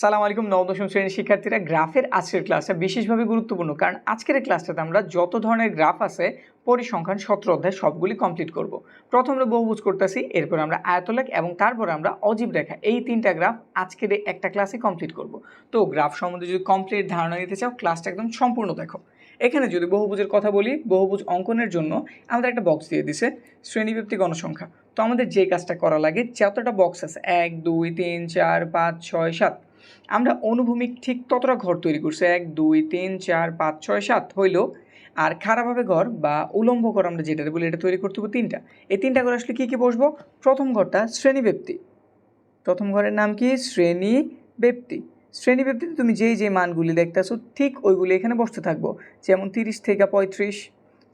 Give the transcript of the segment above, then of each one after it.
সালাম আলাইকুম, নবদশম শ্রেণির শিক্ষার্থীরা। গ্রাফের আজকের ক্লাসটা বিশেষভাবে গুরুত্বপূর্ণ, কারণ আজকের ক্লাসটাতে আমরা যত ধরনের গ্রাফ আছে, পরিসংখ্যান, সতেরো অধ্যায়, সবগুলি কমপ্লিট করব। প্রথম আমরা বহুভুজ করতেছি, এরপর আমরা আয়তলেখ এবং তারপর আমরা অজীব রেখা। এই তিনটা গ্রাফ আজকের একটা ক্লাসে কমপ্লিট করব। তো গ্রাফ সম্বন্ধে যদি কমপ্লিট ধারণা নিতে চাও, ক্লাসটা একদম সম্পূর্ণ দেখো। এখানে যদি বহুভুজের কথা বলি, বহুভুজ অঙ্কনের জন্য আমাদের একটা বক্স দিয়ে দিছে, শ্রেণীব্যাপ্তি গণসংখ্যা। তো আমাদের যে কাজটা করা লাগে, যতটা বক্স আছে, এক, দুই, তিন, চার, পাঁচ, ছয়, সাত আমরা অনুভূমিক ঠিক ততটা ঘর তৈরি করছি। এক, দুই, তিন, চার, পাঁচ, ছয়, সাত হইল। আর খারাপভাবে ঘর বা উলম্ব ঘর আমরা যেটা বলি, এটা তৈরি করতে হবে তিনটা। এই তিনটা ঘর আসলে কী কী বসবো? প্রথম ঘরটা শ্রেণীব্যক্তি। প্রথম ঘরের নাম কি? শ্রেণি ব্যক্তি শ্রেণি ব্যক্তিতে তুমি যেই যে মানগুলি দেখতেছো, ঠিক ওইগুলি এখানে বসতে থাকব। যেমন তিরিশ থেকে পঁয়ত্রিশ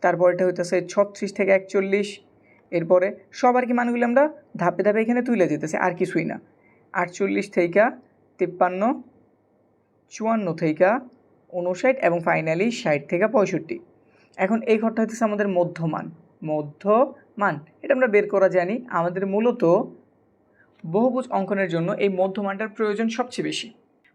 তারপরটা হইতেছে ছত্রিশ থেকে একচল্লিশ, এরপরে সবার কি মানগুলি আমরা ধাপে ধাপে এখানে তুলে যেতেছে আর কিছুই না। আটচল্লিশ থেকে তিপ্পান্ন, চুয়ান্ন থেকে উনষাট এবং ফাইনালি ষাট থেকে পঁয়ষট্টি। এখন এই ঘরটা হচ্ছে আমাদের মধ্যমান। মধ্যমান, এটা আমরা বের করা জানি। আমাদের মূলত বহুভুজ অঙ্কনের জন্য এই মধ্যমানটার প্রয়োজন সবচেয়ে বেশি।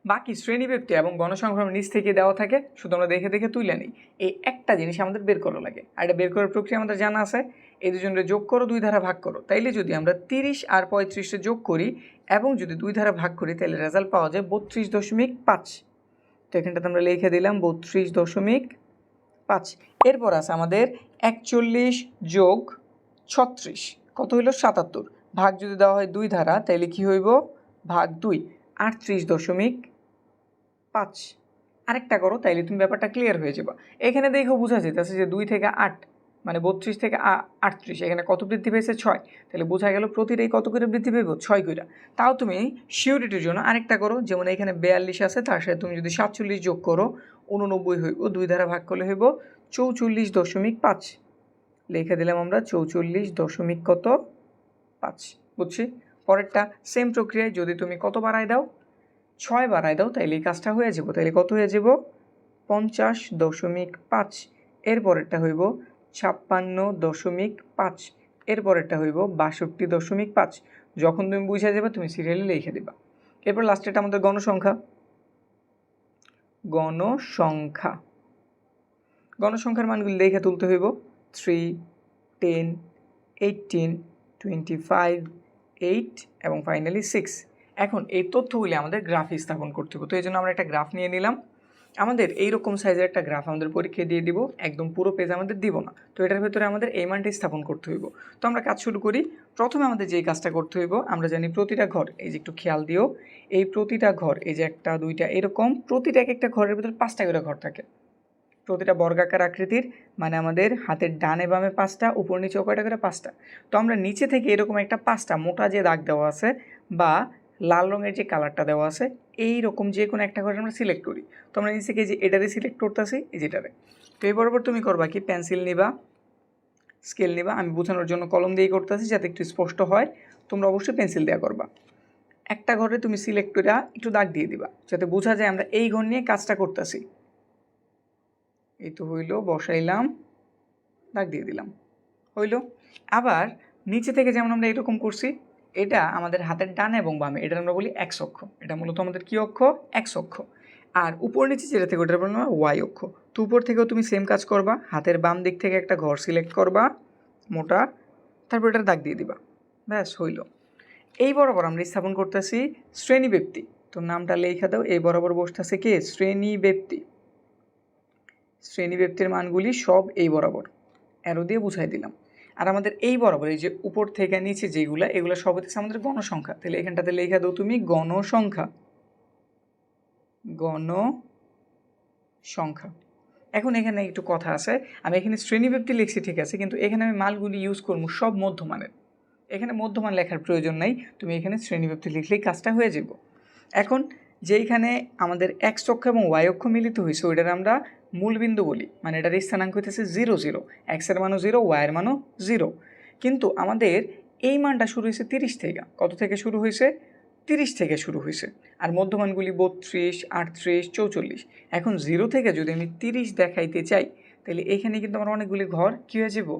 বাকি শ্রেণীব্যক্তি এবং গণসংখ্যার নিচ থেকে দেওয়া থাকে, শুধু আমরা দেখে দেখে তুলে নিই। এই একটা জিনিস আমাদের বের করা লাগে। আর এটা বের করার প্রক্রিয়া আমাদের জানা আছে। এই দুজনের যোগ করো, দুই ধারা ভাগ করো। তাইলে যদি আমরা তিরিশ আর পঁয়ত্রিশে যোগ করি এবং যদি দুই ধারা ভাগ করি, তাহলে রেজাল্ট পাওয়া যায় বত্রিশ দশমিক পাঁচ। তো এখানটাতে আমরা লিখে দিলাম বত্রিশ দশমিক পাঁচ। এরপর আছে আমাদের একচল্লিশ যোগ ছত্রিশ। কত হইল? সাতাত্তর। ভাগ যদি দেওয়া হয় দুই ধারা, তাহলে কী হইব? ভাগ দুই। আটত্রিশ দশমিক পাঁচ। আরেকটা করো, তাইলে তুমি ব্যাপারটা ক্লিয়ার হয়ে যাবে। এখানে দেখো বোঝা যেতেছে যে দুই থেকে আট মানে বত্রিশ থেকে আটত্রিশ, এখানে কত বৃদ্ধি পেয়েছে? ছয়। তাহলে বোঝা গেল প্রতিটাই কত করে বৃদ্ধি পেব? ছয় কইরা। তাও তুমি সিউরিটির জন্য আরেকটা করো, যেমন এখানে বেয়াল্লিশ আছে, তার সাথে তুমি যদি সাতচল্লিশ যোগ করো উননব্বই হইব, দুই দ্বারা ভাগ করলে হইব চৌচল্লিশ দশমিক পাঁচ। লিখে দিলাম আমরা চৌচল্লিশ দশমিক কত? পাঁচ। বুঝছি? পরেরটা সেম প্রক্রিয়ায় যদি তুমি কত বাড়ায় দাও? ছয় বাড়ায় দাও, তাইলে এই কাজটা হয়ে যাব। তাইলে কত হয়ে যাব? পঞ্চাশ দশমিক পাঁচ। এর পরেরটা হইব ছাপ্পান্ন দশমিক পাঁচ। এর পরেরটা হইব বাষট্টি দশমিক পাঁচ। যখন তুমি বুঝে যাবে তুমি সিরিয়ালে লিখে দিবা। এরপর লাস্টেটা আমাদের গণসংখ্যা। গণসংখ্যা। গণসংখ্যার মানগুলি দেখে তুলতে হইব। Three ten eighteen twenty five eight এবং ফাইনালি সিক্স এখন এই তথ্যগুলি আমাদের গ্রাফে স্থাপন করতে হবে তো এই জন্য আমরা একটা গ্রাফ নিয়ে নিলাম। আমাদের এইরকম সাইজের একটা গ্রাফ আমাদের পরীক্ষায় দিয়ে দিব, একদম পুরো পেজ আমাদের দিব না। তো এটার ভেতরে আমাদের এই মানটি স্থাপন করতে হইব। তো আমরা কাজ শুরু করি, প্রথমে আমাদের যেই কাজটা করতে হইব, আমরা জানি প্রতিটা ঘর, এই যে একটু খেয়াল দিও, এই প্রতিটা ঘর, এই যে একটা, দুইটা, এরকম প্রতিটা এক একটা ঘরের ভিতরে পাঁচটা করে ঘর থাকে। প্রতিটা বর্গাকার আকৃতির মানে আমাদের হাতের ডানে বামে পাঁচটা, উপর নিচে কয়টা করে পাঁচটা। তো আমরা নিচে থেকে এরকম একটা পাঁচটা, মোটা যে দাগ দেওয়া আছে, বা লাল রঙের যে কালারটা দেওয়া আছে এই রকম যে কোনো একটা ঘরে আমরা সিলেক্ট করি। তো আমরা নিচে যে এটারে সিলেক্ট করতেছি, এই যেটারে তো এই বরাবর তুমি করবা কি পেন্সিল নিবা স্কেল নিবা। আমি বোঝানোর জন্য কলম দিয়ে করতেছি যাতে একটু স্পষ্ট হয়। তোমরা অবশ্যই পেন্সিল দেওয়া করবা। একটা ঘরে তুমি সিলেক্ট করে একটু দাগ দিয়ে দিবা, যাতে বোঝা যায় আমরা এই ঘর নিয়ে কাজটা করতেছি। এই তো হইল, বসাইলাম, দাগ দিয়ে দিলাম। হইল। আবার নিচে থেকে যেমন আমরা এরকম করছি এটা আমাদের হাতের ডানে এবং বামে। এটা আমরা বলি এক্স অক্ষ। এটা মূলত আমাদের কী অক্ষ? এক্স অক্ষ। আর উপর নিচে যেটা থেকে, ওটার বলি ওয়াই অক্ষ। তো উপর থেকেও তুমি সেম কাজ করবা। হাতের বাম দিক থেকে একটা ঘর সিলেক্ট করবা, মোটা। তারপর এটা দাগ দিয়ে দিবা। ব্যাস, হইল। এই বরাবর আমরা স্থাপন করতেছি শ্রেণি ব্যক্তি তো নামটা লেখা দাও। এই বরাবর বসতেছে কে? শ্রেণি ব্যক্তি শ্রেণি ব্যক্তির মানগুলি সব এই বরাবর। অ্যারো দিয়ে বুঝাই দিলাম। আর আমাদের এই বরাবর, এই যে উপর থেকে নিচে যেগুলো, এগুলো সব হচ্ছে আমাদের গণসংখ্যা। তাহলে এখানটাতে লেখা দাও তুমি গণসংখ্যা। গণ সংখ্যা এখন এখানে একটু কথা আছে। আমি এখানে শ্রেণি ব্যক্তি লিখছি, ঠিক আছে? কিন্তু এখানে আমি মালগুলি ইউজ করব সব মধ্যমানের। এখানে মধ্যমান লেখার প্রয়োজন নাই। তুমি এখানে শ্রেণি ব্যক্তি লিখলেই কাজটা হয়ে যাব এখন যেইখানে আমাদের এক্স অক্ষ এবং ওয়াই অক্ষ মিলিত হয়েছে ওইটার আমরা মূলবিন্দু বলি। মানে এটার স্থানাঙ্ক হইতেছে জিরো জিরো। এক্সের মানও জিরো ওয়াইয়ের মানও জিরো। কিন্তু আমাদের এই মানটা শুরু হয়েছে তিরিশ থেকে। কত থেকে শুরু হয়েছে তিরিশ থেকে শুরু হয়েছে আর মধ্যমানগুলি বত্রিশ, আটত্রিশ, চৌচল্লিশ। এখন জিরো থেকে যদি আমি তিরিশ দেখাইতে চাই, তাহলে এখানে কিন্তু আমার অনেকগুলি ঘর কী হয়ে যাব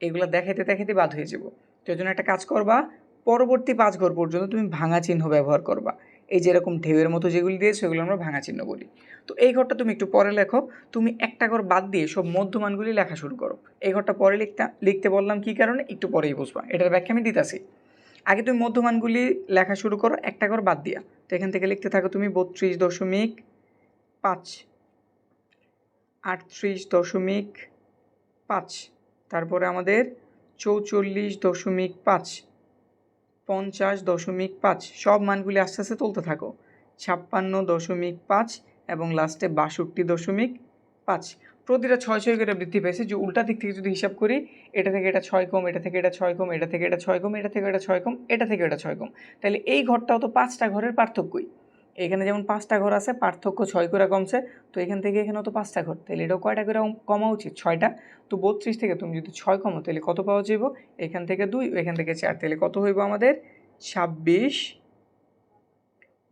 এগুলো দেখাইতে দেখাইতে বাদ হয়ে যাব তো জন্য একটা কাজ করবা, পরবর্তী পাঁচ ঘর পর্যন্ত তুমি ভাঙা চিহ্ন ব্যবহার করবা। এই যে এরকম ঢেউয়ের মতো যেগুলি দিয়েছে সেগুলো আমরা ভাঙা চিহ্ন বলি। তো এই ঘরটা তুমি একটু পরে লেখো। তুমি একটা ঘর বাদ দিয়ে সব মধ্যমানগুলি লেখা শুরু করো। এই ঘরটা পরে লিখতে লিখতে বললাম কী কারণে? একটু পরেই বুঝবা। এটার ব্যাখ্যা আমি দিতেছি। আগে তুমি মধ্যমানগুলি লেখা শুরু করো, একটা ঘর বাদ দিয়া। তো এখান থেকে লিখতে থাকো তুমি বত্রিশ দশমিক পাঁচ, আটত্রিশ দশমিক পাঁচ, তারপরে আমাদের চৌচল্লিশ দশমিক পাঁচ। পঞ্চাশ দশমিক পাঁচ, সব মানগুলি আস্তে আস্তে তুলতে থাকো। ছাপ্পান্ন দশমিক পাঁচ এবং লাস্টে বাষট্টি দশমিক পাঁচ। প্রতিটা ছয় ছয় করে বৃদ্ধি পেয়েছে। যে উল্টা দিক থেকে যদি হিসাব করি, এটা থেকে এটা ছয় কম, এটা থেকে এটা ছয় কম, এটা থেকে এটা ছয় কম, এটা থেকে এটা ছয় কম, এটা থেকে এটা ছয় কম। তাহলে এই ঘরটাও তো পাঁচটা ঘরের পার্থক্যই। এখানে যেমন পাঁচটা ঘর আছে, পার্থক্য ছয় করে কমছে, তো এখান থেকে এখানেও তো পাঁচটা ঘর, তাহলে এটাও কয়টা করে কমা উচিত? ছয়টা? তো বত্রিশ থেকে তুমি যদি ছয় কমো, তাহলে কত পাওয়া যাইব? এখান থেকে দুই, এখান থেকে চার, তাহলে কত হইব আমাদের? ছাব্বিশ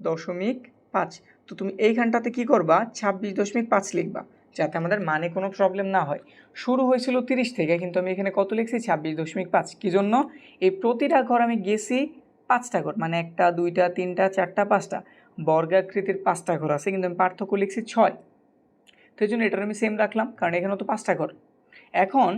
দশমিক পাঁচ। তো তুমি এইখানটাতে কি করবা? ছাব্বিশ দশমিক পাঁচ লিখবা, যাতে আমাদের মানে কোনো প্রবলেম না হয়। শুরু হয়েছিল তিরিশ থেকে, কিন্তু আমি এখানে কত লিখছি? ছাব্বিশ দশমিক পাঁচ। কী জন্য? এই প্রতিটা ঘর আমি গেছি পাঁচটা ঘর মানে একটা, দুইটা, তিনটা, চারটা, পাঁচটা। বর্গাকৃতির পাঁচটা ঘর আছে, কিন্তু আমি পার্থক্য লিখছি ছয়। তো এই জন্য এটার আমি সেম রাখলাম, কারণ এখানে তো পাঁচটা ঘর। এখন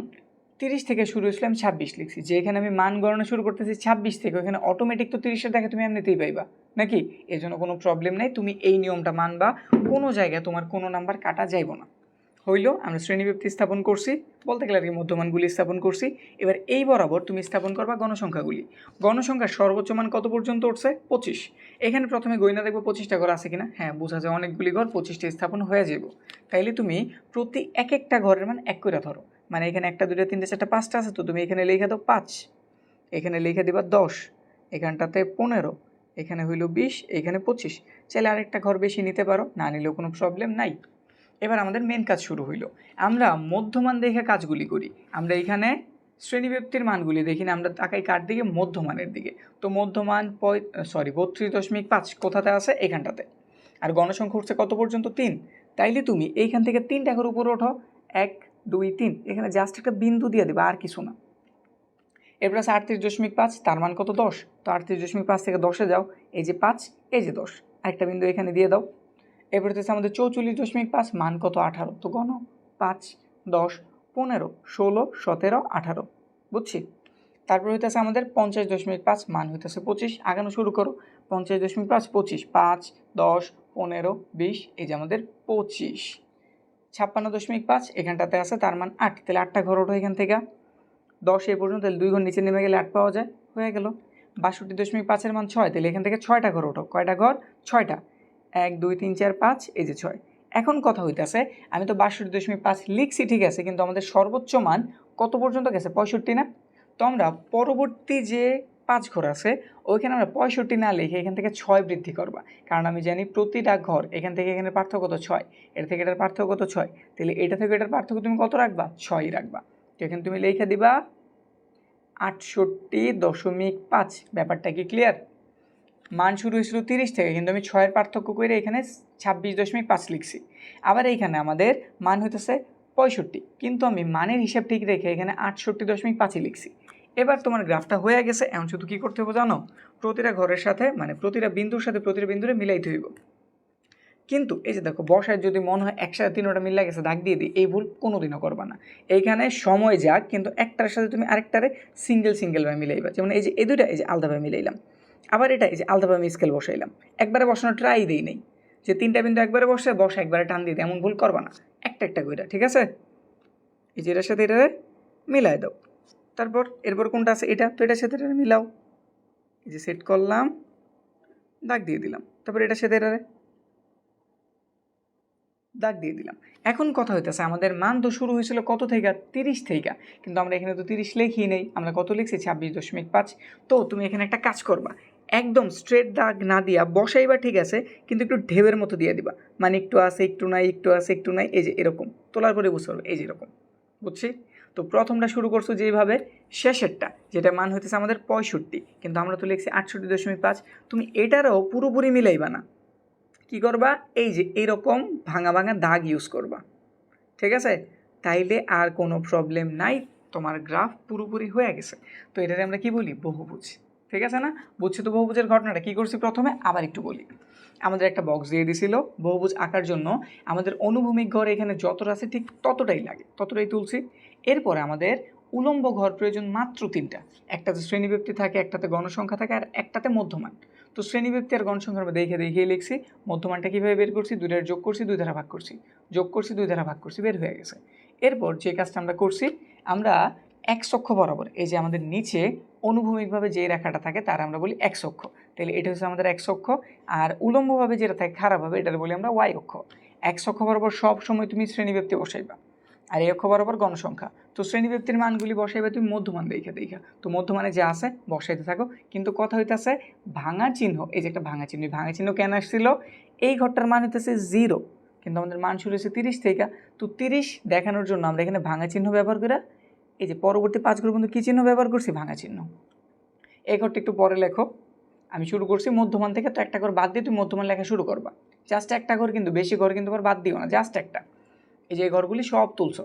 তিরিশ থেকে শুরু হয়েছিল আমি ছাব্বিশ লিখছি, যে এখানে আমি মান গণনা শুরু করতেছি ছাব্বিশ থেকে, ওখানে অটোমেটিক তো তিরিশের দেখে তুমি এমনিতেই পাইবা। নাকি? এর জন্য কোনো প্রবলেম নেই, তুমি এই নিয়মটা মানবা, কোনো জায়গায় তোমার কোনো নাম্বার কাটা যাইব না। হইল, আমরা শ্রেণীব্যক্তি স্থাপন করছি, বলতে গেলে আর মধ্যমানগুলি স্থাপন করছি। এবার এই বরাবর তুমি স্থাপন করবা গণসংখ্যাগুলি। গণসংখ্যার সর্বোচ্চ মান কত পর্যন্ত উঠছে? পঁচিশ। এখানে প্রথমে গইনা দেখব পঁচিশটা ঘর আছে কিনা। হ্যাঁ বোঝা যায় অনেকগুলি ঘর পঁচিশটা স্থাপন হয়ে যাব তাইলে তুমি প্রতি এক একটা ঘরের মান এক করে ধরো। মানে এখানে একটা দুটো তিনটে, চারটা, পাঁচটা আছে তো তুমি এখানে লিখে দাও পাঁচ। এখানে লিখে দিবা দশ। এখানটাতে পনেরো। এখানে হইল বিশ। এখানে পঁচিশ। চাইলে আরেকটা ঘর বেশি নিতে পারো। না নিলেও কোনো প্রবলেম নাই। এবার আমাদের মেন কাজ শুরু হইল। আমরা মধ্যমান দেখে কাজগুলি করি। আমরা এখানে শ্রেণীব্যক্তির মানগুলি দেখি না, আমরা তাকাই কার দিকে? মধ্যমানের দিকে। তো মধ্যমান পঁয় সরি বত্রিশ দশমিক পাঁচ কোথাতে আছে? এখানটাতে। আর গণসংখ্যা উঠছে কত পর্যন্ত? তিন। তাইলে তুমি এইখান থেকে তিনটা ঘর উপরে ওঠো। এক, দুই, তিন। এখানে জাস্ট একটা বিন্দু দিয়ে দেবে, আর কিছু না। এরপর আছে আটত্রিশ দশমিক পাঁচ, তার মান কত? দশ। তো আটত্রিশ দশমিক পাঁচ থেকে দশে যাও। এই যে পাঁচ, এই যে দশ। আরেকটা বিন্দু এখানে দিয়ে দাও। এরপর হচ্ছে আমাদের চৌচল্লিশ দশমিক পাঁচ, মান কত আঠারো? তো গণ পাঁচ, দশ, পনেরো, ষোলো, সতেরো, আঠারো, বুঝছি? তারপর হইতেছে আমাদের পঞ্চাশ দশমিক পাঁচ, মান হইতেছে পঁচিশ, আগানো শুরু করো। পঞ্চাশ দশমিক পাঁচ, পঁচিশ, পাঁচ, দশ, পনেরো, বিশ, এই যে আমাদের পঁচিশ। ছাপ্পান্ন দশমিক পাঁচ, এখানটাতে আছে, তার মান আট, তাহলে আটটা ঘর ওঠো এখান থেকে। দশ এই পর্যন্ত, তাহলে দুই ঘর নিচে নেমে গেলে আট পাওয়া যায়, হয়ে গেল। বাষট্টি দশমিক পাঁচের মান ছয়, তাহলে এখান থেকে ছয়টা ঘর ওঠো। কয়টা ঘর? ছয়টা। এক, দুই, তিন, চার, পাঁচ, এই যে ছয়। এখন কথা হইতেছে, আমি তো বাষট্টি দশমিক পাঁচ লিখছি, ঠিক আছে, কিন্তু আমাদের সর্বোচ্চ মান কত পর্যন্ত গেছে? পঁয়ষট্টি না? তো আমরা পরবর্তী যে পাঁচ ঘর আছে, ওইখানে আমরা পঁয়ষট্টি না লিখে এখান থেকে ছয় বৃদ্ধি করবা। কারণ আমি জানি প্রতিটা ঘর এখান থেকে এখানে পার্থক্য তো ছয় এটা থেকে এটার পার্থক্য তো ছয়। তাহলে এটা থেকে এটার পার্থক্য তুমি কত রাখবা? ছয়ই রাখবা। তো এখানে তুমি লিখে দিবা আটষট্টি দশমিক পাঁচ। ব্যাপারটা কি ক্লিয়ার মান শুরু হয়েছিল তিরিশ থেকে, কিন্তু আমি ছয়ের পার্থক্য করে এখানে ছাব্বিশ দশমিক পাঁচ লিখছি। আবার এইখানে আমাদের মান হইতেছে পঁয়ষট্টি, কিন্তু আমি মানের হিসাব ঠিক রেখে এখানে আটষট্টি দশমিক পাঁচই লিখছি। এবার তোমার গ্রাফটা হয়ে গেছে এমন শুধু কী করতে হবে জানো? প্রতিটা ঘরের সাথে মানে প্রতিটা বিন্দুর সাথে প্রতিটা বিন্দুরে মিলাইতে হইব। কিন্তু এই যে দেখো, বসায় যদি মনে হয় একসাথে তিনোটা মিলে গেছে, দাগ দিয়ে দিই, এই ভুল কোনোদিনও করবা না। এইখানে সময় যাক, কিন্তু একটার সাথে তুমি আরেকটারে সিঙ্গেল সিঙ্গেলভাবে মিলাইবা। যেমন এই যে, এই দুইটা, এই যে আলাদাভাবে মিলাইলাম। আবার এটা এই যে আলাদাভাবে স্কেল বসাইলাম। একবারে বসানো ট্রাই দিই নেই। যে তিনটা বিন্দু একবারে বসে বসে একবারে টান দিয়ে এমন ভুল করবা না। একটা একটা করে ঠিক আছে? এই যে এটার সাথে এটা মিলাই দাও। তারপর, এরপর কোনটা আছে? এটা, তো এটার সাথে এটা মিলাও। এই যে সেট করলাম, দাগ দিয়ে দিলাম। তারপর এটার সাথে এটা দাগ দিয়ে দিলাম। এখন কথা হইতেছে, আমাদের মান তো শুরু হয়েছিল কত থেকে? তিরিশ থেকে। কিন্তু আমরা এখানে তো তিরিশ লেখি নেই। আমরা কত লিখছি? ছাব্বিশ দশমিক পাঁচ। তো তুমি এখানে একটা কাজ করবা। একদম স্ট্রেট দাগ না দিয়া বসাইবা ঠিক আছে, কিন্তু একটু ঢেউয়ের মতো দিয়ে দিবা। মানে একটু আছে, একটু নাই, একটু আছে, একটু নাই, এই যে এরকম। তোলার পরে বুঝতে পারবে, এই যে এরকম। বুঝছি? তো প্রথমটা শুরু করছ যেভাবে, শেষেরটা যেটা মান হইতেছে আমাদের পঁয়ষট্টি, কিন্তু আমরা তো লিখছি আটষট্টি দশমিক পাঁচ, তুমি এটারও পুরোপুরি মিলাইবা না। কি করবা? এই যে এইরকম ভাঙা ভাঙা দাগ ইউজ করবা। ঠিক আছে? তাইলে আর কোনো প্রবলেম নাই, তোমার গ্রাফ পুরোপুরি হয়ে গেছে। তো এটারে আমরা কি বলি? বহুভুজ। ঠিক আছে না? বুঝছি তো বহুভুজের ঘটনাটা। কী করছি প্রথমে? আবার একটু বলি। আমাদের একটা বক্স দিয়ে দিছিল বহুভুজ আঁকার জন্য। আমাদের অনুভূমিক ঘর এখানে যতটা আছে ঠিক ততটাই লাগে, ততটাই তুলছি। এরপরে আমাদের উলম্ব ঘর প্রয়োজন মাত্র তিনটা। একটাতে শ্রেণীব্যক্তি থাকে, একটাতে গণসংখ্যা থাকে আর একটাতে মধ্যমান। তো শ্রেণীব্যক্তি আর গণসংখ্যা আমরা দেখে দেখিয়ে লিখছি, মধ্যমানটা কীভাবে বের করছি? দুই যোগ করছি, দুই ধারা ভাগ করছি। যোগ করছি, দুই ধারা ভাগ করছি, বের হয়ে গেছে। এরপর যে কাজটা আমরা করছি, আমরা এক অক্ষ বরাবর, এই যে আমাদের নিচে অনুভূমিকভাবে যে রেখাটা থাকে তার আমরা বলি এক অক্ষ। তাহলে এটা হচ্ছে আমাদের এক অক্ষ, আর উলম্বভাবে যেটা থাকে খারাপভাবে এটার বলি আমরা ওয়াই অক্ষ। এক অক্ষ বরাবর সব সময় তুমি শ্রেণীব্যক্তি বসাইবা, আর এই অক্ষ বরাবর গণসংখ্যা। তো শ্রেণীব্যক্তির মানগুলি বসাইবে তুমি মধ্যমান দেখে, দেখা। তো মধ্যমানে যা আছে বসাইতে থাকো। কিন্তু কথা হইতেছে ভাঙা চিহ্ন, এই যে একটা ভাঙা চিহ্ন ভাঙা চিহ্ন কেন আসছিল? এই ঘরটার মান হইতেছে জিরো কিন্তু আমাদের মান শুরু হয়েছে তিরিশ থেকে। তো তিরিশ দেখানোর জন্য আমরা এখানে ভাঙা চিহ্ন ব্যবহার করে এই যে পরবর্তী পাঁচ ঘর পর্যন্ত কী চিহ্ন ব্যবহার করছি? ভাঙা চিহ্ন। এই ঘরটি একটু পরে লেখো। আমি শুরু করছি মধ্যমান থেকে, তো একটা ঘর বাদ দিয়ে তুমি মধ্যমান লেখা শুরু করবা। জাস্ট একটা ঘর কিন্তু, বেশি ঘর কিন্তু আবার বাদ দিও না জাস্ট একটা। এই যে ঘরগুলি সব তুলছো।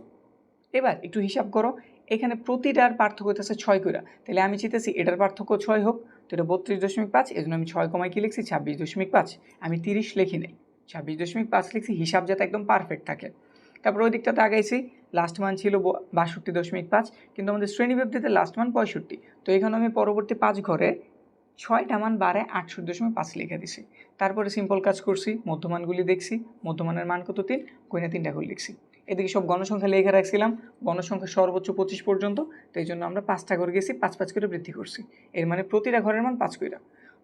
এবার একটু হিসাব করো, এখানে প্রতিটার পার্থক্য হইতেছে ছয় কইরা। তাহলে আমি চিতেছি এটার পার্থক্য ছয় হোক, তো এটা বত্রিশ দশমিক পাঁচ এই জন্য আমি ছয় কমায় কি লিখছি? ছাব্বিশ দশমিক পাঁচ। আমি তিরিশ লিখি নেই। ছাব্বিশ দশমিক পাঁচ লিখছি, হিসাব যাতে একদম পারফেক্ট থাকে। তারপর ওই দিকটাতে আগাইছি লাস্ট মান ছিল বাষট্টি দশমিক পাঁচ, কিন্তু আমাদের শ্রেণীব্যক্তিতে লাস্ট মান পঁয়ষট্টি। তো এখানে আমি পরবর্তী পাঁচ ঘরে ছয়টা মান বারে আটষট্টি দশমিক পাঁচ লিখে দিছি। তারপরে সিম্পল কাজ করছি, মধ্যমানগুলি দেখছি, মধ্যমানের মান কত তিন কইনা তিনটা করে লিখছি। এদিকে সব গণসংখ্যা লেখা রাখছিলাম, গণসংখ্যা সর্বোচ্চ পঁচিশ পর্যন্ত, তো এই জন্য আমরা পাঁচটা করে গেছি, পাঁচ পাঁচ করে বৃদ্ধি করছি। এর মানে প্রতিটা ঘরের মান পাঁচ কইরা।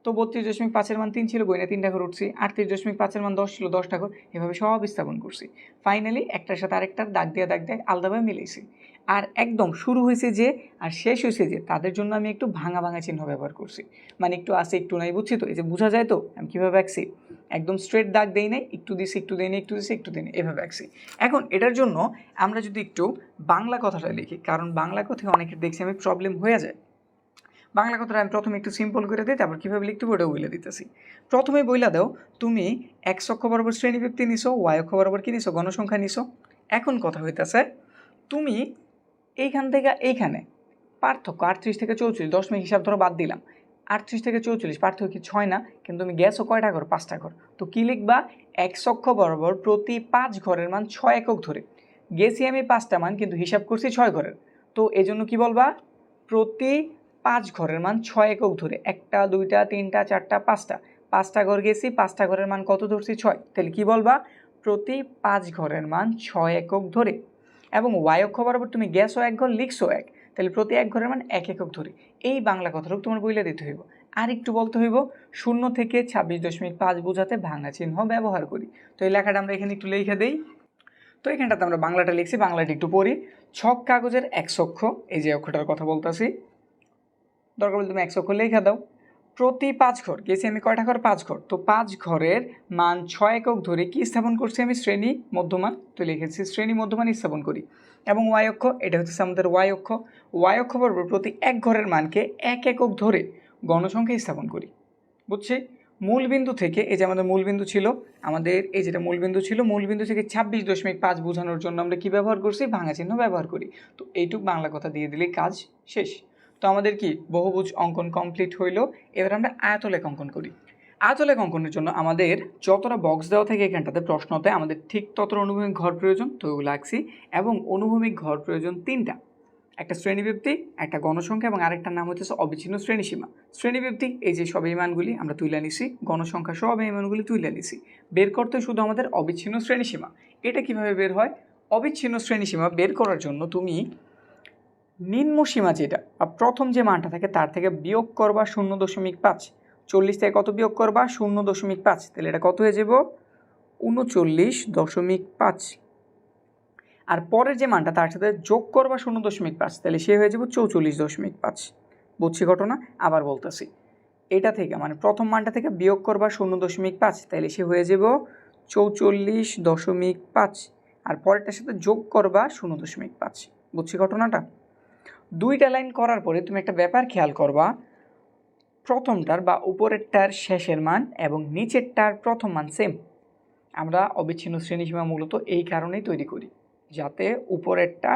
তো বত্রিশ দশমিক পাঁচের মান তিন ছিল গইনা তিনটা ঘর উঠছি। আটত্রিশ দশমিক পাঁচের মান দশ ছিল, দশটা ঘর। এভাবে সব স্থাপন করছি। ফাইনালি একটার সাথে আরেকটার দাগ দিয়ে দাগ দিয়ে আলাদাভাবে মিলেছি আর একদম শুরু হয়েছে যে, আর শেষ হয়েছে যে, তাদের জন্য আমি একটু ভাঙা ভাঙা চিহ্ন ব্যবহার করছি। মানে একটু আসে একটু নাই, বুঝছি তো? এই যে বোঝা যায় তো? আমি কীভাবে আঁকছি? একদম স্ট্রেট দাগ দেই নাই, একটু দিছি, একটু নাই, একটু দিছি, একটু নাই, এভাবে আঁকছি। এখন এটার জন্য আমরা যদি একটু বাংলা কথাটা লিখি, কারণ বাংলা কথায় অনেকের দেখছি আমি প্রবলেম হয়ে যায়। বাংলা কথাটা আমি প্রথমে একটু সিম্পল করে দিই, তারপর কীভাবে লিখতে হবে ওটাও বলে দিতেছি। প্রথমে বইলা দাও, তুমি এক অক্ষ বরাবর শ্রেণি ব্যক্তি নিছো, ওয়াই অক্ষ বরাবর কি নিছো? গণসংখ্যা নিছো। এখন কথা হইতেছে, তুমি এইখান থেকে এইখানে পার্থক্য আটত্রিশ থেকে চৌচল্লিশ, দশমিক হিসাব ধরো বাদ দিলাম। আটত্রিশ থেকে চৌচল্লিশ, পার্থক্য কি ছয় না? কিন্তু তুমি গ্যাসও কয়টা ঘর পাঁচটা ঘর তো কী লিখবা? এক অক্ষ বরাবর প্রতি পাঁচ ঘরের মান ছয় একক ধরে। গেছি আমি পাঁচটা মান, কিন্তু হিসাব করছি ছয় ঘরের। তো এই জন্য কী বলবা? প্রতি পাঁচ ঘরের মান ছয় একক ধরে একটা, দুইটা, তিনটা, চারটা, পাঁচটা। পাঁচটা ঘর গেছি, পাঁচটা ঘরের মান কত ধরছি? ছয়। তাহলে কী বলবা? প্রতি পাঁচ ঘরের মান ছয় একক ধরে। এবং ওয়াই অক্ষ বরাবর তুমি গ্যাসও এক, ঘর লিখছো এক। তাহলে প্রতি এক ঘরের মান এক একক ধরে। এই বাংলা কথাটুকু তোমার বইলে দিতে হইব। আর একটু বলতে হইব, শূন্য থেকে ছাব্বিশ দশমিক পাঁচ বোঝাতে ভাঙা চিহ্ন ব্যবহার করি। তো এই লেখাটা আমরা এখানে একটু লিখে দেই। তো এখানটাতে আমরা বাংলাটা লিখছি, বাংলাটা একটু পড়ি। ছক কাগজের এক অক্ষ, এই যে অক্ষটার কথা বলতেছি। দরকার বলে তুমি একশো অক্ষ লেখা দাও। প্রতি পাঁচ ঘর, গেছি আমি কয়টা ঘর? পাঁচ ঘর। তো পাঁচ ঘরের মান ছয় একক ধরে কি স্থাপন করছি আমি? শ্রেণি মধ্যমান। তো লিখেছি শ্রেণি মধ্যমান স্থাপন করি। এবং ওয়াই অক্ষ, এটা হচ্ছে আমাদের ওয়াই অক্ষ। ওয়াই অক্ষ বরাবর প্রতি এক ঘরের মানকে এক একক ধরে গণসংখ্যা স্থাপন করি। বুঝছি? মূলবিন্দু থেকে, এই যে আমাদের মূলবিন্দু ছিল, আমাদের এই যেটা মূলবিন্দু ছিল মূলবিন্দু থেকে ছাব্বিশ দশমিক পাঁচ বোঝানোর জন্য আমরা কী ব্যবহার করছি? ভাঙা চিহ্ন ব্যবহার করি। তো এইটুক বাংলা কথা দিয়ে দিলেই কাজ শেষ। তো আমাদের কি বহুভুজ অঙ্কন কমপ্লিট হইল? এবার আমরা আয়তলেখ অঙ্কন করি। আয়তলেখ অঙ্কনের জন্য আমাদের যতটা বক্স দেওয়া থাকে এখানটাতে প্রশ্নতে আমাদের ঠিক ততটা অনুভূমিক ঘর প্রয়োজন, তো আঁকছি। এবং অনুভূমিক ঘর প্রয়োজন তিনটা। একটা শ্রেণীব্যক্তি একটা গণসংখ্যা এবং আরেকটার নাম হচ্ছে অবিচ্ছিন্ন শ্রেণীসীমা। শ্রেণীব্যক্তি এই যে সব এই মানগুলি আমরা তুলে নিছি, গণসংখ্যা সব এই মানগুলি তুলে নিছি। বের করতে শুধু আমাদের অবিচ্ছিন্ন শ্রেণীসীমা। এটা কীভাবে বের হয়? অবিচ্ছিন্ন শ্রেণীসীমা বের করার জন্য তুমি নিম্ন সীমা যেটা প্রথম যে মানটা থাকে তার থেকে বিয়োগ করবা শূন্য দশমিক পাঁচ। চল্লিশ থেকে কত বিয়োগ করবা শূন্য দশমিক পাঁচ? তাহলে এটা কত হয়ে যাব? উনচল্লিশ দশমিক পাঁচ। আর পরের যে মানটা তার সাথে যোগ করবা শূন্য দশমিক পাঁচ, তাহলে সে হয়ে যাব চৌচল্লিশ দশমিক পাঁচ। বুঝছি ঘটনা? আবার বলতেছি। এটা থেকে মানে প্রথম মানটা থেকে বিয়োগ করবা শূন্য দশমিক পাঁচ, তাহলে সে হয়ে যাব চৌচল্লিশ দশমিক পাঁচ। আর পরেরটার সাথে যোগ করবা শূন্য দশমিক পাঁচ। বুঝছি ঘটনাটা? দুইটা লাইন করার পরে তুমি একটা ব্যাপার খেয়াল করবা। প্রথমটার বা উপরেরটার শেষের মান এবং নিচেরটার প্রথম মান সেম আমরা অবিচ্ছিন্ন শ্রেণীসীমা মূলত এই কারণেই তৈরি করি, যাতে উপরেরটা,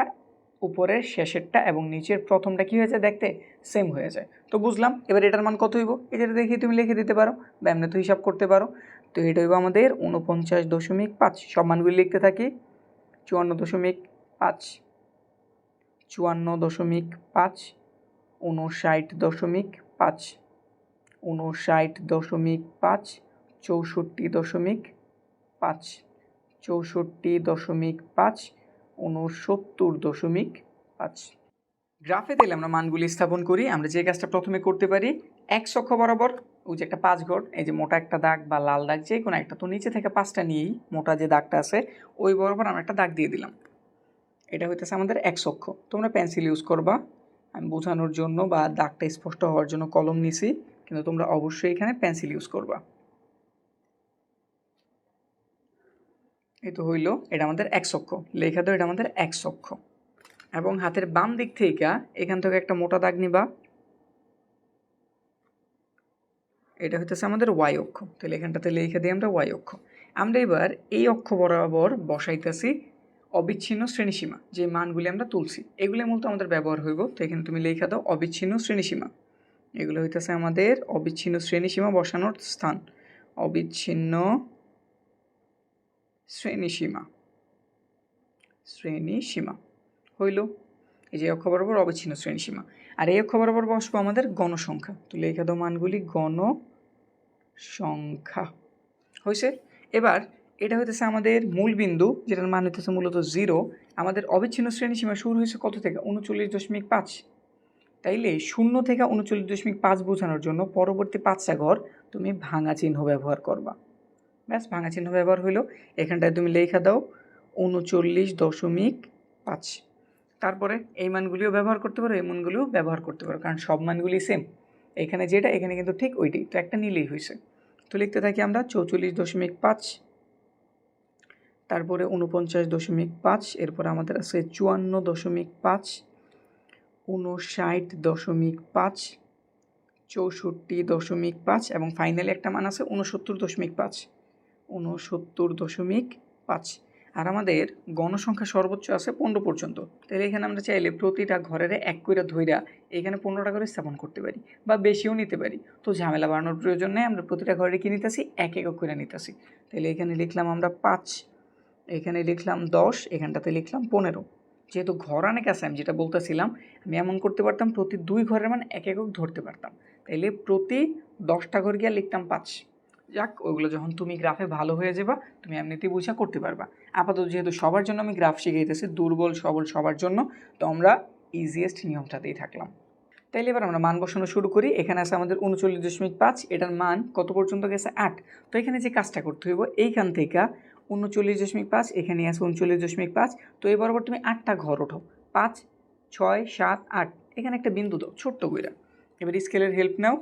উপরের শেষেরটা এবং নিচের প্রথমটা কী হয়ে যায় দেখতে সেম হয়ে যায়। তো বুঝলাম, এবার এটার মান কত হইব? এটা দেখে তুমি লিখে দিতে পারো বা এমনি তো হিসাব করতে পারো। তো এটা হইব আমাদের উনপঞ্চাশ দশমিক পাঁচ। সব মানগুলি লিখতে থাকি। চুয়ান্ন দশমিক পাঁচ। চুয়ান্ন দশমিক পাঁচ উনষাট দশমিক পাঁচ উনষাট দশমিক পাঁচ, চৌষট্টি দশমিক পাঁচ, চৌষট্টি দশমিক পাঁচ উনসত্তর দশমিক পাঁচ। গ্রাফে দিলে আমরা মানগুলি স্থাপন করি, আমরা যে কাজটা প্রথমে করতে পারি, এক অক্ষ বরাবর, ওই যে একটা পাঁচ ঘর, এই যে মোটা একটা দাগ বা লাল দাগ যে কোনো একটা, তো নিচে থেকে পাঁচটা নিয়েই মোটা যে দাগটা আছে, ওই বরাবর আমরা একটা দাগ দিয়ে দিলাম। এটা হইতেছে আমাদের এক অক্ষ। তোমরা পেন্সিল ইউজ করবা। আমি বোঝানোর জন্য বা দাগটা স্পষ্ট হওয়ার জন্য কলম নিছি, কিন্তু তোমরা অবশ্যই এখানে পেন্সিল ইউজ করবা। এই তো হইল, এটা আমাদের এক অক্ষ। লেখা দাও, এটা আমাদের এক অক্ষ। এবং হাতের বাম দিক থেকে এখান থেকে একটা মোটা দাগ নিবা। এটা হইতেছে আমাদের ওয়াই অক্ষ। তাহলে এখানটাতে লিখে দিই আমরা ওয়াই অক্ষ। আমরা এবার এই অক্ষ বরাবর বসাইতেছি। অবিচ্ছিন্ন শ্রেণীসীমা, যে মানগুলি আমরা তুলছি, এগুলি মূলত আমাদের ব্যবহার হইব। তো এখানে তুমি লেখা দাও, অবিচ্ছিন্ন শ্রেণীসীমা। এগুলো হইতেছে আমাদের অবিচ্ছিন্ন শ্রেণীসীমা বসানোর স্থান। অবিচ্ছিন্ন শ্রেণীসীমা। শ্রেণীসীমা। হইল এই যে অক্ষ বরাবর অবিচ্ছিন্ন শ্রেণীসীমা। আর এই অক্ষ বরাবর বসবো আমাদের গণসংখ্যা। তো লেখা দাও মানগুলি গণ সংখ্যা হয়েছে এবার এটা হইতেছে আমাদের মূল বিন্দু, যেটার মান হইতেছে মূলত জিরো আমাদের অবিচ্ছিন্ন শ্রেণীসীমা শুরু হয়েছে কত থেকে? উনচল্লিশ দশমিক পাঁচ। তাইলে শূন্য থেকে উনচল্লিশ দশমিক পাঁচ বোঝানোর জন্য পরবর্তী পাঁচটা ঘর তুমি ভাঙা চিহ্ন ব্যবহার করবা। ব্যাস, ভাঙা চিহ্ন ব্যবহার হইল। এখানটায় তুমি লেখা দাও, উনচল্লিশ দশমিক পাঁচ। তারপরে এই মানগুলিও ব্যবহার করতে পারো, এই মানগুলিও ব্যবহার করতে পারো, কারণ সব মানগুলি সেম এখানে যেটা, এখানে কিন্তু ঠিক ওইটাই। তো একটা নিলেই হয়েছে তো লিখতে থাকি আমরা, চৌচল্লিশ দশমিক পাঁচ। তারপরে উনপঞ্চাশ দশমিক পাঁচ, এরপর আমাদের আছে চুয়ান্ন দশমিক পাঁচ উনষাট দশমিক পাঁচ, চৌষট্টি দশমিক পাঁচ এবং ফাইনালি একটা মান আছে উনসত্তর দশমিক পাঁচ উনসত্তর দশমিক পাঁচ। আর আমাদের গণসংখ্যা সর্বোচ্চ আছে পনেরো পর্যন্ত। তাহলে এখানে আমরা চাইলে প্রতিটা ঘরের এক কইরা ধইরা এখানে পনেরোটা করে স্থাপন করতে পারি বা বেশিও নিতে পারি। তো ঝামেলা বাড়ানোর প্রয়োজন নেই, আমরা প্রতিটা ঘরে কি নিতেছি? এক একক করে নিতেছি। তাহলে এখানে লিখলাম আমরা পাঁচ এখানে লিখলাম দশ, এখানটাতে লিখলাম পনেরো। যেহেতু ঘর অনেক আছে, আমি যেটা বলতেছিলাম, আমি এমন করতে পারতাম প্রতি দুই ঘরের মানে এক একক ধরতে পারতাম। তাইলে প্রতি দশটা ঘর গিয়ে লিখতাম পাঁচ। যাক, ওইগুলো যখন তুমি গ্রাফে ভালো হয়ে যাবা, তুমি এমনিতেই বুঝা করতে পারবা। আপাতত যেহেতু সবার জন্য আমি গ্রাফ শিখাইতেছি, দুর্বল, সবল সবার জন্য, তো আমরা ইজিয়েস্ট নিয়মটাতেই থাকলাম। তাইলে এবার আমরা মান বসানো শুরু করি। এখানে আছে আমাদের উনচল্লিশ দশমিক পাঁচ, এটার মান কত পর্যন্ত গেছে? আট। তো এখানে যে কাজটা করতে হইব, এইখান থেকে উনচল্লিশ দশমিক পাঁচ, এখানে আছে উনচল্লিশ দশমিক পাঁচ। তো এই বরাবর তুমি আটটা ঘর ওঠো। পাঁচ, ছয়, সাত, আট, এখানে একটা বিন্দু দাও, ছোট্ট কইরা। এবার স্কেলের হেল্প নাও।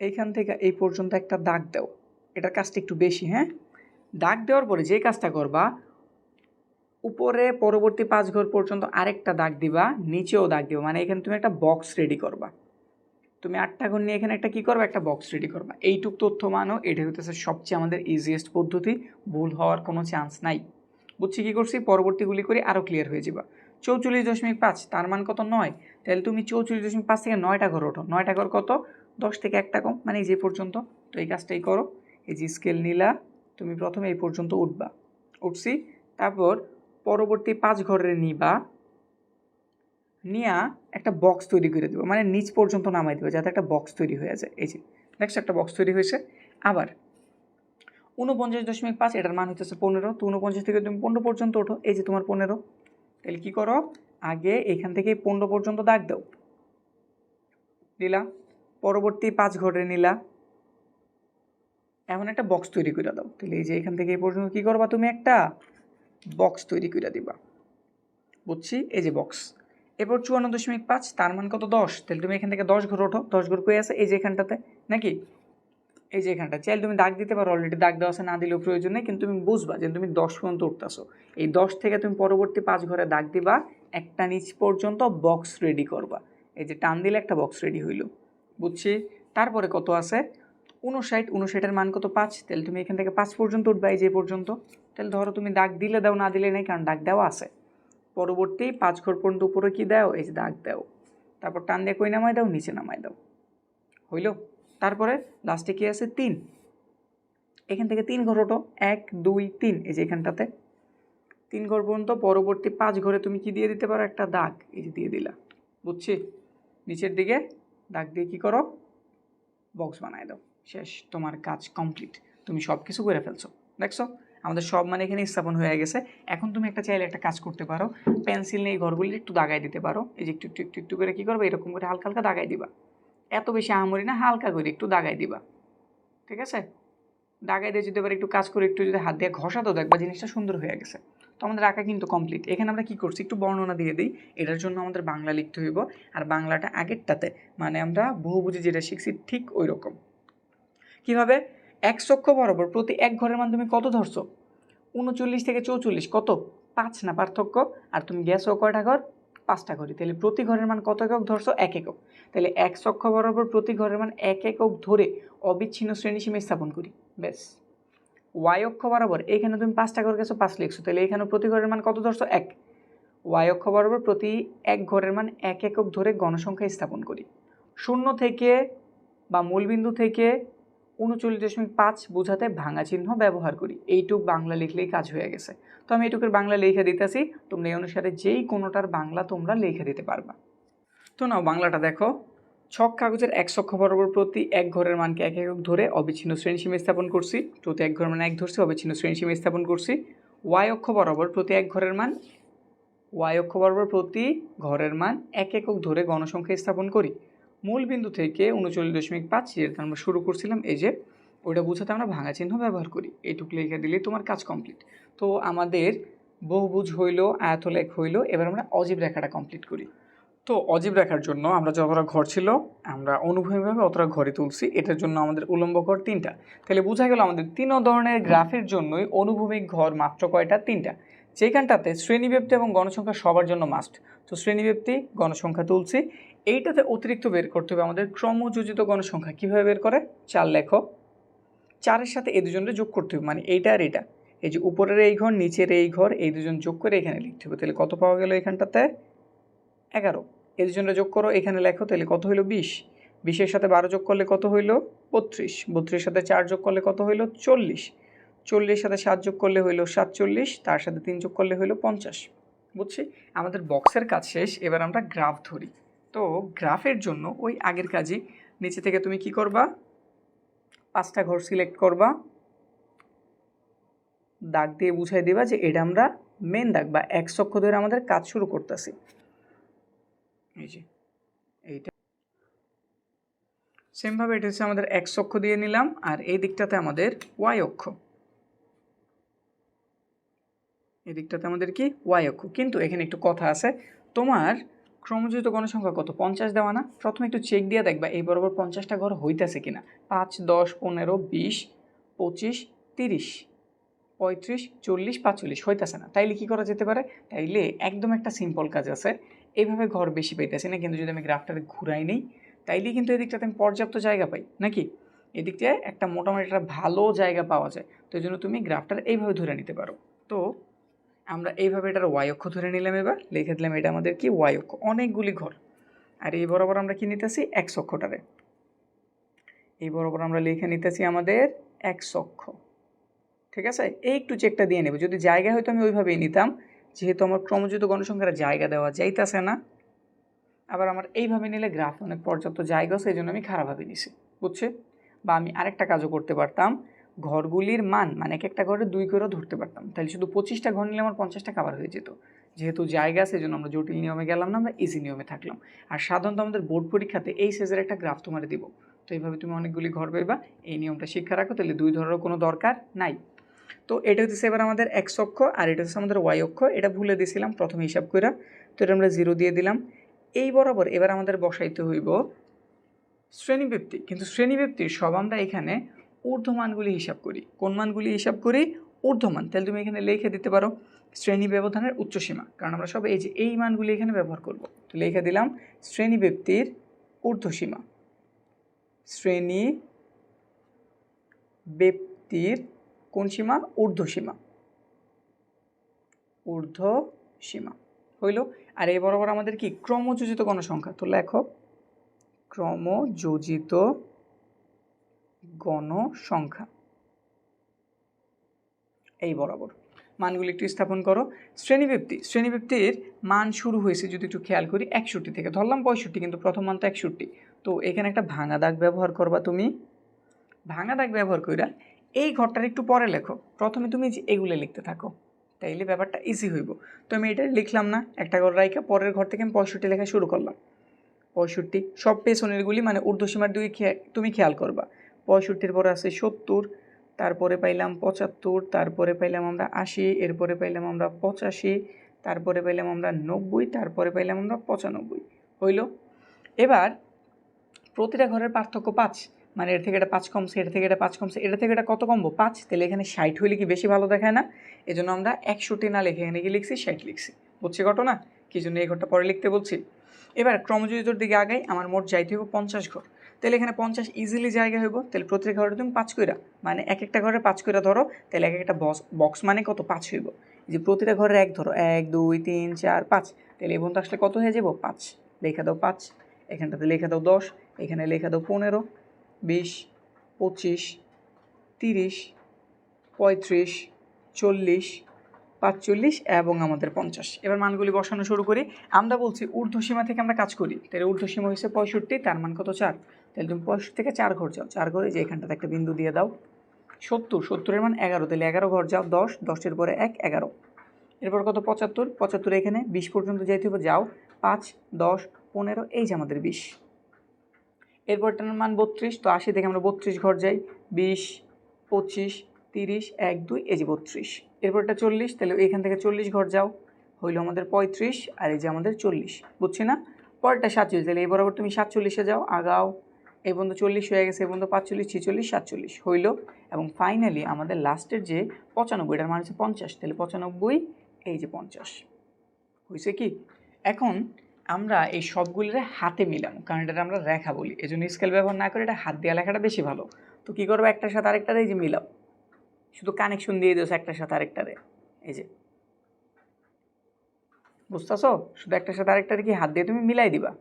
এইখান থেকে এই পর্যন্ত একটা দাগ দাও। এটার কাজটা একটু বেশি হ্যাঁ? দাগ দেওয়ার পরে যে কাজটা করবা, উপরে পরবর্তী পাঁচ ঘর পর্যন্ত আরেকটা দাগ দিবা, নিচেও দাগ দিবা। মানে এখানে তুমি একটা বক্স রেডি করবা। তুমি আটটা ঘর নিয়ে এখানে একটা কী করবে? একটা বক্স রেডি করবা। এইটুক তথ্য মানো, এটা হতেছে সবচেয়ে আমাদের ইজিয়েস্ট পদ্ধতি। ভুল হওয়ার কোনো চান্স নাই। বুঝছি কী করছি? পরবর্তীগুলি করে আরও ক্লিয়ার হয়ে যাবা। চৌচল্লিশ দশমিক পাঁচ, তার মান কত? নয়। তাহলে তুমি চৌচল্লিশ দশমিক পাঁচ থেকে নয়টা ঘর ওঠো। নয়টা ঘর কত? দশ থেকে একটা কম মানে যে পর্যন্ত। তো এই কাজটাই করো। এই যে স্কেল নিলা, তুমি প্রথমে এই পর্যন্ত উঠবা। উঠছি। তারপর পরবর্তী পাঁচ ঘরের নিবা। নিয়া একটা বক্স তৈরি করে দেবো। মানে নিচ পর্যন্ত নামাই দেবো, যাতে একটা বক্স তৈরি হয়ে যায়। এই যে দেখছ একটা বক্স তৈরি হয়েছে। আবার উনপঞ্চাশ দশমিক পাঁচ, এটার মান হচ্ছে পনেরো। তো উনপঞ্চাশ থেকে তুমি পনেরো পর্যন্ত ওঠো। এই যে তোমার পনেরো। তাহলে কী করো? আগে এখান থেকে পনেরো পর্যন্ত দাগ দাও। দিলা পরবর্তী পাঁচ ঘরে নিলা। এমন একটা বক্স তৈরি করে দাও। তাহলে এই যে এখান থেকে এই পর্যন্ত কী করবা তুমি একটা? বক্স তৈরি করে দিবা। বুঝছি? এই যে বক্স এরপর চুয়ান্ন দশমিক পাঁচ, তার মান কত? দশ। তাহলে তুমি এখান থেকে দশ ঘর ওঠো। দশ ঘর কয়ে আছে? এই যে এখানটাতে, নাকি? এই যে এখানটা চাইলে তুমি দাগ দিতে পারো। অলরেডি দাগ দেওয়া আছে, না দিলেও প্রয়োজন নেই, কিন্তু তুমি বুঝবা যে তুমি দশ পর্যন্ত উঠতেছো। এই দশ থেকে তুমি পরবর্তী পাঁচ ঘরে দাগ দিবা, একটা নিচ পর্যন্ত বক্স রেডি করবা। এই যে টান দিলে একটা বক্স রেডি হইল। বুঝছি? তারপরে কত আছে? উনষাট উনষাটের মান কত? পাঁচ। তাহলে তুমি এখান থেকে পাঁচ পর্যন্ত উঠবা, এই যে পর্যন্ত। তাহলে ধরো তুমি দাগ দিলে দাও, না দিলে নেই, কারণ দাগ দেওয়া আছে। পরবর্তী পাঁচ ঘর পর্যন্ত উপরে কি দাও? এই যে দাগ দাও। তারপর টান দিয়ে কই নামাই দাও, নিচে নামাই দাও। হইল। তারপরে লাস্টে কি আছে? তিন। এখান থেকে তিন ঘর ওঠো। এক, দুই, তিন। এই যে এখানটাতে। তিন ঘর পর্যন্ত পরবর্তী পাঁচ ঘরে তুমি কি দিয়ে দিতে পারো? একটা দাগ। এই যে দিয়ে দিলা। বুঝছি? নিচের দিকে দাগ দিয়ে কি করো? বক্স বানায় দাও। শেষ। তোমার কাজ কমপ্লিট তুমি সব কিছু করে ফেলছো। দেখছ? আমাদের সব মানে এখানে স্থাপন হয়ে গেছে। এখন তুমি একটা চাইলে একটা কাজ করতে পারো। পেন্সিল নিয়ে ঘরগুলি একটু দাগাই দিতে পারো। এই যে একটু একটু একটু একটু করে কী করবে? এরকম করে হালকা হালকা দাগাই দিবা। এত বেশি আহামরি না, হালকা করে একটু দাগাই দিবা। ঠিক আছে? দাগাই দিয়ে যদি এবার একটু কাজ করে একটু যদি হাত দিয়ে ঘষাতো দেখবা জিনিসটা সুন্দর হয়ে গেছে। তো আমাদের আঁকা কিন্তু কমপ্লিট এখানে আমরা কি করছি? একটু বর্ণনা দিয়ে দিই। এটার জন্য আমাদের বাংলা লিখতে হইব। আর বাংলাটা আগেরটাতে মানে আমরা বহুবুঝি যেটা শিখছি ঠিক ওই রকম কীভাবে? এক চক্ষ বরাবর প্রতি এক ঘরের মান তুমি কত ধরছো? উনচল্লিশ থেকে চৌচল্লিশ, কত? পাঁচ না পার্থক্য? আর তুমি গ্যাসও কয়টা ঘর? পাঁচটা ঘরই তাহলে প্রতি ঘরের মান কত একক ধরছো? এক একক। তাহলে এক চক্ষ বরাবর প্রতি ঘরের মান এক একক ধরে অবিচ্ছিন্ন শ্রেণীসীমা স্থাপন করি। ব্যাস। ওয়াই অক্ষ বরাবর এইখানে তুমি পাঁচটা ঘর গেছো, পাঁচ লিখছো। তাহলে এখানে প্রতি ঘরের মান কত ধরছো? এক। ওয়াই অক্ষ বরাবর প্রতি এক ঘরের মান এক একক ধরে গণসংখ্যা স্থাপন করি। শূন্য থেকে বা মূলবিন্দু থেকে উনচল্লিশ দশমিক পাঁচ বোঝাতে ভাঙা চিহ্ন ব্যবহার করি। এইটুক বাংলা লিখলেই কাজ হয়ে গেছে। তো আমি এইটুকুর বাংলা লিখে দিতেছি। তোমরা এই অনুসারে যেই কোনোটার বাংলা তোমরা লিখে দিতে পারবা। তো নাও বাংলাটা দেখো। ছক কাগজের এক চক্ষ বরাবর প্রতি এক ঘরের মানকে এক একক ধরে অবিচ্ছিন্ন শ্রেণীসীমা স্থাপন করছি। প্রতি এক ঘরের মান এক ধরছি, অবিচ্ছিন্ন শ্রেণীসীমা স্থাপন করছি। ওয়াই অক্ষ বরাবর প্রতি এক ঘরের মান ওয়াই অক্ষ বরাবর প্রতি ঘরের মান এক একক ধরে গণসংখ্যা স্থাপন করি। মূল বিন্দু থেকে উনচল্লিশ দশমিক পাঁচ যেটা আমরা শুরু করছিলাম এই যে, ওইটা বোঝাতে আমরা ভাঙা চিহ্ন ব্যবহার করি। এইটুকু লিখে দিলেই তোমার কাজ কমপ্লিট তো আমাদের বহুভুজ হইল, আয়তলেখ হইল, এবার আমরা অজীব রেখাটা কমপ্লিট করি। তো অজীব রেখার জন্য আমরা যতটা ঘর ছিল, আমরা অনুভূমিভাবে অতটা ঘরে তুলছি। এটার জন্য আমাদের উলম্ব ঘর তিনটা। তাহলে বোঝা গেল আমাদের তিন ধরনের গ্রাফের জন্যই অনুভূমিক ঘর মাত্র কয়টা? তিনটা। যেখানটাতে শ্রেণীব্যাপ্তি এবং গণসংখ্যা সবার জন্য মাস্ট তো শ্রেণীব্যাপ্তি, গণসংখ্যা তুলছি। এইটাতে অতিরিক্ত বের করতে হবে আমাদের ক্রমযোজিত গণসংখ্যা। কীভাবে বের করে? চার লেখো। চারের সাথে এই দুজনকে যোগ করতে হবে মানে এইটা আর এটা এই যে উপরের এই ঘর, নিচের এই ঘর, এই দুজন যোগ করে এখানে লিখতে হবে। তাহলে কত পাওয়া গেল এখানটাতে? এগারো। এই দুজনটা যোগ করো, এখানে লেখো, তাহলে কত হইল? বিশ। বিশের সাথে বারো যোগ করলে কত হইল? বত্রিশ। বত্রিশের সাথে চার যোগ করলে কত হইল? চল্লিশ। চল্লিশের সাথে সাত যোগ করলে হইল সাতচল্লিশ, তার সাথে তিন যোগ করলে হইল পঞ্চাশ। বুঝছি? আমাদের বক্সের কাজ শেষ, এবার আমরা গ্রাফ ধরি। তো গ্রাফের জন্য ওই আগের কাজই। নিচে থেকে তুমি কি করবা? পাঁচটা ঘর সিলেক্ট করবা। দাগ দিয়ে বুঝাই দিবা যে এটা আমরা মেন দাগ বা এক চক্ষ ধরে আমাদের কাজ শুরু করতেছি। এই যে, এইটা। সেমভাবে এটা হচ্ছে আমাদের এক অক্ষ দিয়ে নিলাম আর এই দিকটাতে আমাদের ওয়াই অক্ষ। এই দিকটাতে আমাদের কি? ওয়াই অক্ষ। কিন্তু এখানে একটু কথা আছে। তোমার ক্রমযুক্ত গণসংখ্যা কত? পঞ্চাশ দেওয়া না? প্রথমে একটু চেক দিয়ে দেখবা, এই বরাবর পঞ্চাশটা ঘর হইতেছে কিনা? পাঁচ, দশ, পনেরো, বিশ, পঁচিশ, তিরিশ, পঁয়ত্রিশ, চল্লিশ, পাঁচচল্লিশ হইতেছে না। তাইলে কী করা যেতে পারে? তাইলে একদম একটা সিম্পল কাজ আছে। এইভাবে ঘর বেশি পাইতেছি না, কিন্তু যদি আমি গ্রাফটাতে ঘুরাই নেই, তাইলেই কিন্তু এদিকটাতে আমি পর্যাপ্ত জায়গা পাই, নাকি? এদিকটায় একটা মোটামুটি একটা ভালো জায়গা পাওয়া যায়। তো এই জন্য তুমি গ্রাফটার এইভাবে ধরে নিতে পারো। তো আমরা এইভাবে এটার ওয়াই অক্ষ ধরে নিলাম এবার, লিখে দিলাম এটা আমাদের কি? ওয়াই অক্ষ। অনেকগুলি ঘর। আর এই বরাবর আমরা কি নিতেছি? এক অক্ষটারে। এই বরাবর আমরা লিখে নিতেছি আমাদের এক অক্ষ। ঠিক আছে? এই একটু চেকটা দিয়ে নেব। যদি জায়গা হয়তো আমি ওইভাবেই নিতাম, যেহেতু আমার ক্রমযুত গণসংখ্যার জায়গা দেওয়া যাইতেছে না। আবার আমার এইভাবে নিলে গ্রাফ অনেক পর্যাপ্ত জায়গা সেই জন্য আমি খারাপভাবে নিছি। বুঝছে? বা আমি আরেকটা কাজও করতে পারতাম। ঘরগুলির মান মানে এক একটা ঘরে দুই করেও ধরতে পারতাম। তাহলে শুধু পঁচিশটা ঘর নিলে আমার পঞ্চাশটা কাবার হয়ে যেত। যেহেতু জায়গা আছে জন্য আমরা জটিল নিয়মে গেলাম না, আমরা ইজি নিয়মে থাকলাম। আর সাধারণত আমাদের বোর্ড পরীক্ষাতে এই সেজের একটা গ্রাফ তোমার দিব। তো এইভাবে তুমি অনেকগুলি ঘর পাইবা, এই নিয়মটা শিক্ষা রাখো, তাহলে দুই ধরনের কোনো দরকার নাই। তো এটা হচ্ছে এবার আমাদের এক্স অক্ষ, আর এটা হচ্ছে আমাদের ওয়াই অক্ষ। এটা ভুলে দিয়েছিলাম প্রথমে হিসাব করে তো এটা আমরা জিরো দিয়ে দিলাম। এই বরাবর এবার আমাদের বসাইতে হইব শ্রেণীব্যক্তি কিন্তু শ্রেণীব্যক্তির সব আমরা এখানে ঊর্ধ্বমানগুলি হিসাব করি। কোন মানগুলি হিসাব করি? ঊর্ধ্বমান। তাহলে তুমি এখানে লিখে দিতে পারো শ্রেণি ব্যবধানের উচ্চসীমা। কারণ আমরা সব এই যে এই মানগুলি এখানে ব্যবহার করব। তো লিখে দিলাম শ্রেণি ব্যক্তির ঊর্ধ্বসীমা। শ্রেণি ব্যক্তির কোন সীমা? ঊর্ধ্ব সীমা ঊর্ধ্ব সীমা হইল। আর এই বরাবর আমাদের কি? ক্রমযোজিত গণসংখ্যা। তো লেখো। ক্রমযোজিত গণসংখ্যা। এই বরাবর। মানগুলি একটু স্থাপন করো। শ্রেণীব্যক্তি শ্রেণীব্যক্তির মান শুরু হয়েছে যদি একটু খেয়াল করি, একষট্টি থেকে। ধরলাম পঁয়ষট্টি, কিন্তু প্রথম মান তো একষট্টি। তো এখানে একটা ভাঙা দাগ ব্যবহার করবা তুমি। ভাঙা দাগ ব্যবহার কইরা এই ঘরটার একটু পরে লেখো। প্রথমে তুমি এগুলো লিখতে থাকো, তাইলে ব্যাপারটা ইজি হইব। তো আমি এটা লিখলাম না, একটা ঘর রাইখা, পরের ঘর থেকে আমি পঁয়ষট্টি লেখা শুরু করলাম। পঁয়ষট্টি, সব পেছনেরগুলি মানে ঊর্ধ্বসীমার খেয়া- তুমি খেয়াল করবা। পঁয়ষট্টির পরে আছে সত্তর, তারপরে পাইলাম পঁচাত্তর, তারপরে পাইলাম আমরা আশি, এরপরে পাইলাম আমরা পঁচাশি, তারপরে পাইলাম আমরা নব্বই, তারপরে পাইলাম আমরা পঁচানব্বই। হইল? এবার প্রতিটা ঘরের পার্থক্য পাঁচ মানে এর থেকে এটা পাঁচ কমছে, এর থেকে এটা পাঁচ কমছে এটা থেকে এটা কত কমবো? পাঁচ। তাহলে এখানে ষাট হইলে কি বেশি ভালো দেখায় না? এজন্য আমরা একষট্টি না লিখে এখানে কি লিখছি ষাট লিখছি। বুঝছি ঘটনা? কি জন্য এই ঘরটা পরে লিখতে বলছি? এবার ক্রমযোজিতর দিকে আগাই, আমার মোট যাইতে হইব পঞ্চাশ ঘর। তাহলে এখানে পঞ্চাশ ইজিলি জায়গা হইব। তাহলে প্রতিটা ঘরে তুমি পাঁচ কইরা মানে এক একটা ঘরে পাঁচ কইরা ধরো, তাহলে এক একটা বক্স বক্স মানে কত? পাঁচ হইব। যে প্রতিটা ঘরে এক ধরো, এক, দুই, তিন, চার, পাঁচ। তাহলে এই পর্যন্ত আসলে কত হয়ে যাব পাঁচ। লেখা দাও পাঁচ। এখানটাতে লেখা দাও দশ। এখানে লেখা দাও পনেরো, বিশ, পঁচিশ, তিরিশ, পঁয়ত্রিশ, চল্লিশ, পাঁচচল্লিশ এবং আমাদের পঞ্চাশ। এবার মানগুলি বসানো শুরু করি। আমরা বলছি ঊর্ধ্বসীমা থেকে আমরা কাজ করি। তাহলে ঊর্ধ্বসীমা হয়েছে পঁয়ষট্টি, তার মান কত? চার। তাহলে তুমি পঁয়ষট্টি থেকে চার ঘর যাও, চার ঘরে যে এখানটাতে একটা বিন্দু দিয়ে দাও। সত্তর, সত্তরের মান এগারো, তাহলে এগারো ঘর যাও, দশ, দশের পরে এক, এগারো। এরপর কত? পঁচাত্তর পঁচাত্তর এখানে, বিশ পর্যন্ত যাইতে হবে যাও, পাঁচ, দশ, পনেরো, এই যে আমাদের বিশ। এরপরটার মান বত্রিশ, তো আশি থেকে আমরা বত্রিশ ঘর যাই, বিশ, পঁচিশ, তিরিশ, এক, দুই, এই যে বত্রিশ। এরপরটা চল্লিশ, তাহলে এখান থেকে চল্লিশ ঘর যাও, হইল আমাদের পঁয়ত্রিশ, আর এই যে আমাদের চল্লিশ, বুঝছি না? পরেরটা সাতচল্লিশ, তাহলে এই বরাবর তুমি সাতচল্লিশে যাও, আগাও এই পর্যন্ত চল্লিশ হয়ে গেছে, এই পর্যন্ত পাঁচচল্লিশ, ছিচল্লিশ, সাতচল্লিশ হইল। এবং ফাইনালি আমাদের লাস্টের যে পঁচানব্বই, এটার মান হচ্ছে পঞ্চাশ, তাহলে পঁচানব্বই, এই যে পঞ্চাশ। হয়েছে কি? এখন আমরা এই সবগুলির হাতে মিলাম কারণ এটা আমরা রেখা বলি। এই জন্য স্কেল ব্যবহার না করে এটা হাত দেওয়া লেখাটা বেশি ভালো। তো কী করব? একটার সাথে আরেকটারে এই যে মিলাও। শুধু কানেকশন দিয়ে দিয়েছে একটার সাথে আরেকটারে। এই যে। বুঝতেছো? শুধু একটার সাথে আরেকটারে কি হাত দিয়ে তুমি মিলাই দিবা?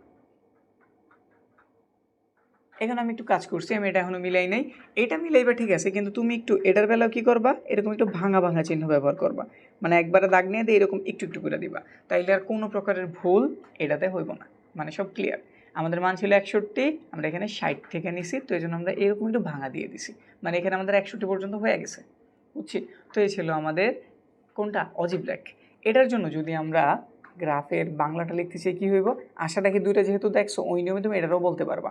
এখানে আমি একটু কাজ করছি, আমি এটা এখনও মিলাই নাই। এটা মিলাইবা ঠিক আছে, কিন্তু তুমি একটু এটার বেলাও কি করবা? এরকম একটু ভাঙা ভাঙা চিহ্ন ব্যবহার করবা। মানে একবারে দাগ নিয়ে দিয়ে এরকম একটু একটু করে দিবা। তাইলে আর কোনো প্রকারের ভুল এটাতে হইব না। মানে সব ক্লিয়ার আমাদের মান ছিল একষট্টি, আমরা এখানে ষাট থেকে নিছি, তো এই জন্য আমরা এরকম একটু ভাঙা দিয়ে দিছি। মানে এখানে আমাদের একষট্টি পর্যন্ত হয়ে গেছে, বুঝছি? তো এই ছিল আমাদের কোনটা? অজিব রেখ এটার জন্য যদি আমরা গ্রাফের বাংলাটা লিখতে চাই, কী হইব? আশা দেখি দুইটা যেহেতু দেখছ, ওই নিয়মে তুমি এটারও বলতে পারবা।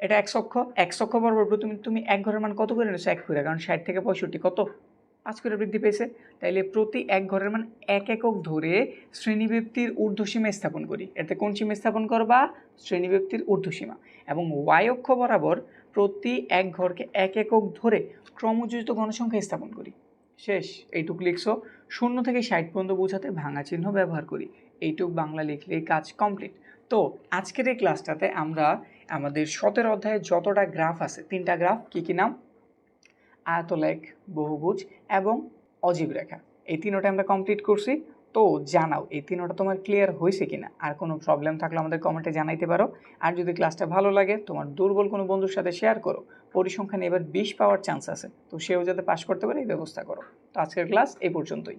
এটা এক অক্ষ এক অক্ষ বরাবর তুমি তুমি এক ঘরের মান কত করে নিচ্ছ এক করে, কারণ ষাট থেকে পঁয়ষট্টি, কত? পাঁচ করে বৃদ্ধি পেয়েছে। তাইলে প্রতি এক ঘরের মান এক একক ধরে শ্রেণীব্যক্তির ঊর্ধ্বসীমা স্থাপন করি। এতে কোন সীমা স্থাপন করবা? শ্রেণীব্যক্তির ঊর্ধ্বসীমা। এবং ওয়াই অক্ষ বরাবর প্রতি এক ঘরকে এক একক ধরে ক্রমযোজিত গণসংখ্যা স্থাপন করি। শেষ, এইটুক লিখছো। শূন্য থেকে ষাট পর্যন্ত বোঝাতে ভাঙা চিহ্ন ব্যবহার করি। এইটুক বাংলা লিখলেই কাজ কমপ্লিট। তো, আজকের এই ক্লাসটাতে আমরা আমাদের সতেরো অধ্যায়ে যতটা গ্রাফ আছে, তিনটা গ্রাফ, কী কী নাম? আয়তলেখ, বহুভুজ এবং অজীব রেখা। এই তিনোটা আমরা কমপ্লিট করছি। তো জানাও, এই তিনোটা তোমার ক্লিয়ার হয়েছে কি না আর কোনো প্রবলেম থাকলে আমাদের কমেন্টে জানাইতে পারো। আর যদি ক্লাসটা ভালো লাগে, তোমার দুর্বল কোনো বন্ধুর সাথে শেয়ার করো। পরিসংখ্যানে এবার বিশ পাওয়ার চান্স আছে। তো সেও যাতে পাশ করতে পারে, এই ব্যবস্থা করো। তো আজকের ক্লাস এই পর্যন্তই।